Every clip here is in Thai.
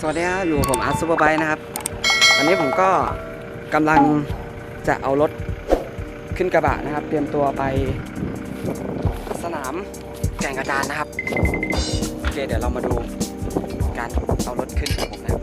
สวัสดีครับอยู่ผมอาร์ตซูเปอร์ไบค์นะครับวันนี้ผมก็กำลังจะเอารถขึ้นกระบะนะครับ เตรียมตัวไปสนามแก่งกระจานนะครับโอเคเดี๋ยวเรามาดูการเอารถขึ้นของผมนะครับ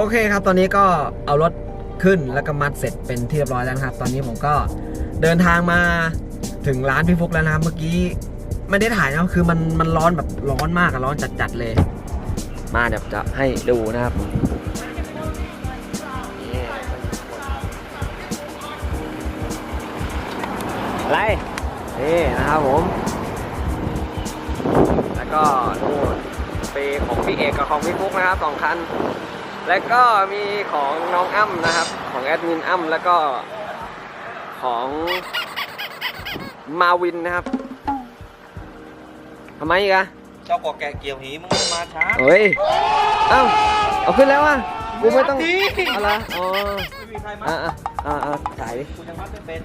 โอเคครับ ตอนนี้ก็เอารถขึ้นแล้วก็มัดเสร็จเป็นที่เรียบร้อยแล้วนะครับ ตอนนี้ผมก็เดินทางมาถึงร้านพี่ฟุกแล้วนะครับ เมื่อกี้ไม่ได้ถ่ายนะคือมันมันร้อนแบบร้อนมากอะร้อนจัดๆเลย มาเดี๋ยวจะให้ดูนะครับอะไรนี่นะครับผม แล้วก็นู่นปีของพี่เอกกับของพี่ฟุกนะครับสองคัน แล้วก็มีของน้องอ้ำนะครับ ของแอดมินอ้ำแล้วก็ของมาวินนะครับทำไมอีกอะเจ้ากอแกะเกี่ยวหีมึงมาช้าเฮ้ยเอ้าเอาขึ้นแล้วอะกูไม่ต้องดีเอาละอ๋อไม่มีใครมาอ่าอ่าอ่าอ่าถ่ายดิกูยังมัดไม่เป็น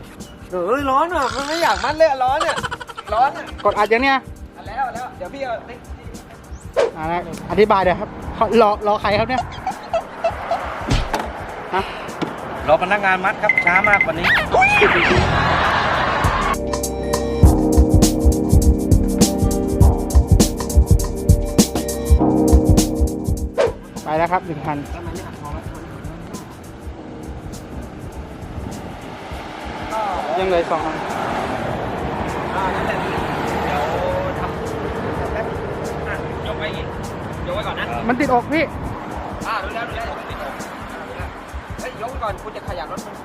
เฮ้ยร้อนอะมันไม่อยากมัดเลยอะร้อนอะร้อนอะกดอัดยังเนี่ยเอาแล้วเอาแล้วเดี๋ยวพี่เอาติ๊กอ่าอธิบายเดี๋ยวครับเขารอรอใครครับเนี่ย ฮะรอพนักงานมัดครับช้ามากวันนี้ ไปแล้วครับหนึ่งพันแล้วมันไม่หักคอไหมยังเหลยสองอันอ่านั่นแหละเดี๋ยวทำแป๊บอะยกไว้อีกยกไว้ก่อนนะ มันติดอกพี่ อ่าดูแล้วดูแล้ว ยยกไว้ก่อนคุณจะขยับรถมัน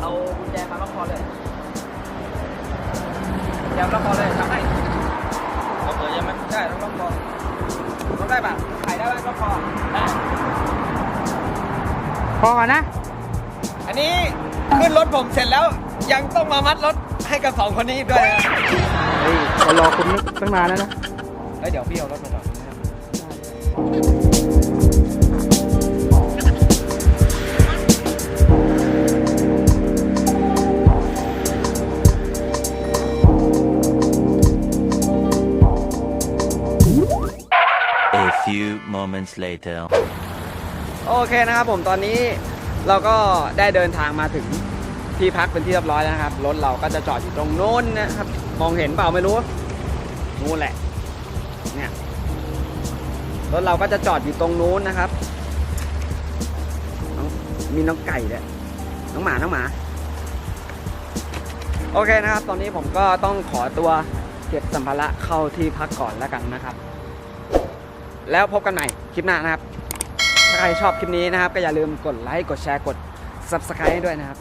เอากุญแจมาล็อกคอเลยกุญแจมาล็อกคอเลยทำให้ล็อกเลยใช่ไหมได้ต้องล็อกคอล็อกได้ปะถ่ายได้ไหมล็อกคอได้พอก่อนนะ อันนี้ขึ้นรถผมเสร็จแล้วยังต้องมามัดรถให้กับสองคนนี้ด้วยนะ เฮ้ยเรารอคุณตั้งนานแล้วนะเฮ้ยเดี๋ยวพี่เอารถมาจอดตรงนี้นะ A few moments later. โอเคนะครับผมตอนนี้เราก็ได้เดินทางมาถึงที่พักเป็นที่เรียบร้อยแล้วนะครับ รถเราก็จะจอดอยู่ตรงโน้นนะครับ มองเห็นเปล่าไม่รู้ นู่นแหละ เนี่ย รถเราก็จะจอดอยู่ตรงนู้นนะครับ มีน้องไก่ด้วยน้องหมา น้องหมา โอเคนะครับ ตอนนี้ผมก็ต้องขอตัวเก็บสัมภาระเข้าที่พักก่อนแล้วกันนะครับ แล้วพบกันใหม่คลิปหน้านะครับ ถ้าใครชอบคลิปนี้นะครับ ก็อย่าลืมกดไลค์ กดแชร์ กด Subscribe ด้วยนะครับ